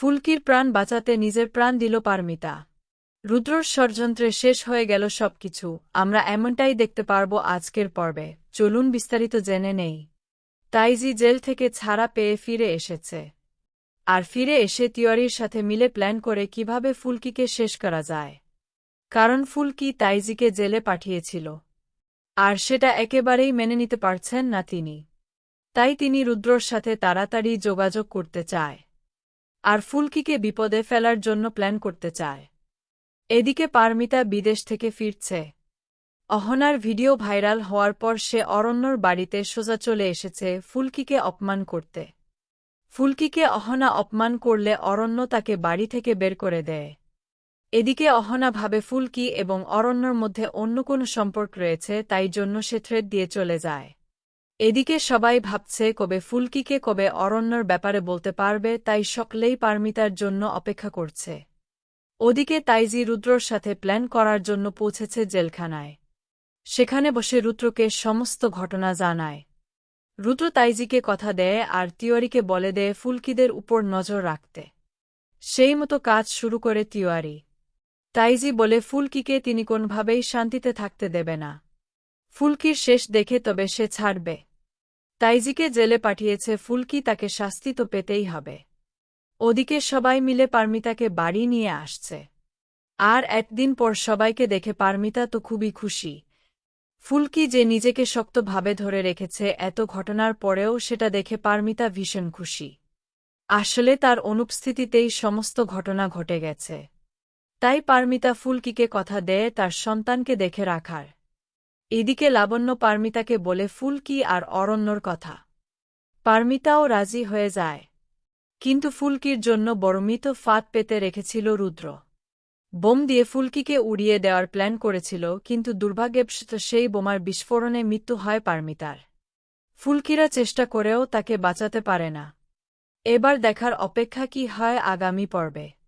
ফুলকির প্রাণ বাঁচাতে নিজের প্রাণ দিল পারমিতা। রুদ্রর ষড়যন্ত্রে শেষ হয়ে গেল সবকিছু। আমরা এমনটাই দেখতে পারব আজকের পর্বে। চলুন বিস্তারিত জেনে নেই। তাইজি জেল থেকে ছাড়া পেয়ে ফিরে এসেছে। আর ফিরে এসে তিওয়ারির সাথে মিলে প্ল্যান করে কীভাবে ফুলকিকে শেষ করা যায়। কারণ ফুলকি তাইজিকে জেলে পাঠিয়েছিল। আর সেটা একেবারেই মেনে নিতে পারছেন না তিনি। তাই তিনি রুদ্রর সাথে তাড়াতাড়ি যোগাযোগ করতে চায়। আর ফুলকিকে বিপদে ফেলার জন্য প্ল্যান করতে চায়। এদিকে পারমিতা বিদেশ থেকে ফিরছে। অহনার ভিডিও ভাইরাল হওয়ার পর সে অরণ্যর বাড়িতে সোজা চলে এসেছে ফুলকিকে অপমান করতে। ফুলকিকে অহনা অপমান করলে অরণ্য তাকে বাড়ি থেকে বের করে দেয়। এদিকে অহনা ভাবে ফুলকি এবং অরণ্যর মধ্যে অন্য কোনো সম্পর্ক রয়েছে, তাই জন্য সে থ্রেড দিয়ে চলে যায়। এদিকে সবাই ভাবছে কবে ফুলকিকে কবে অরণ্যর ব্যাপারে বলতে পারবে, তাই সকলেই পারমিতার জন্য অপেক্ষা করছে। ওদিকে তাইজি রুদ্রর সাথে প্ল্যান করার জন্য পৌঁছেছে জেলখানায়। সেখানে বসে রুদ্রকে সমস্ত ঘটনা জানায়। রুদ্র তাইজিকে কথা দেয় আর তিওয়ারিকে বলে দেয় ফুলকিদের উপর নজর রাখতে। সেই মতো কাজ শুরু করে তিওয়ারি। তাইজি বলে ফুলকিকে তিনি কোনভাবেই শান্তিতে থাকতে দেবে না। ফুলকির শেষ দেখে তবে সে ছাড়বে। তাইজিকে জেলে পাঠিয়েছে ফুলকি তাকে শাস্তি তো পেতেই হবে। ওদিকে সবাই মিলে পারমিতাকে বাড়ি নিয়ে আসছে। আর একদিন পর সবাইকে দেখে পারমিতা তো খুবই খুশি। ফুলকি যে নিজেকে শক্তভাবে ধরে রেখেছে এত ঘটনার পরেও সেটা দেখে পারমিতা ভীষণ খুশি। আসলে তার অনুপস্থিতিতেই সমস্ত ঘটনা ঘটে গেছে। তাই পারমিতা ফুলকিকে কথা দেয় তার সন্তানকে দেখে রাখার এদিকে লাবণ্য পারমিতাকে বলে ফুলকি আর অরণ্যর কথা। পারমিতাও রাজি হয়ে যায়। কিন্তু ফুলকির জন্য বড়মিত ফাঁদ পেতে রেখেছিল রুদ্র। বোম দিয়ে ফুলকিকে উড়িয়ে দেওয়ার প্ল্যান করেছিল, কিন্তু দুর্ভাগ্যবশত সেই বোমার বিস্ফোরণে মৃত্যু হয় পারমিতার। ফুলকিরা চেষ্টা করেও তাকে বাঁচাতে পারে না। এবার দেখার অপেক্ষা কি হয় আগামী পর্বে।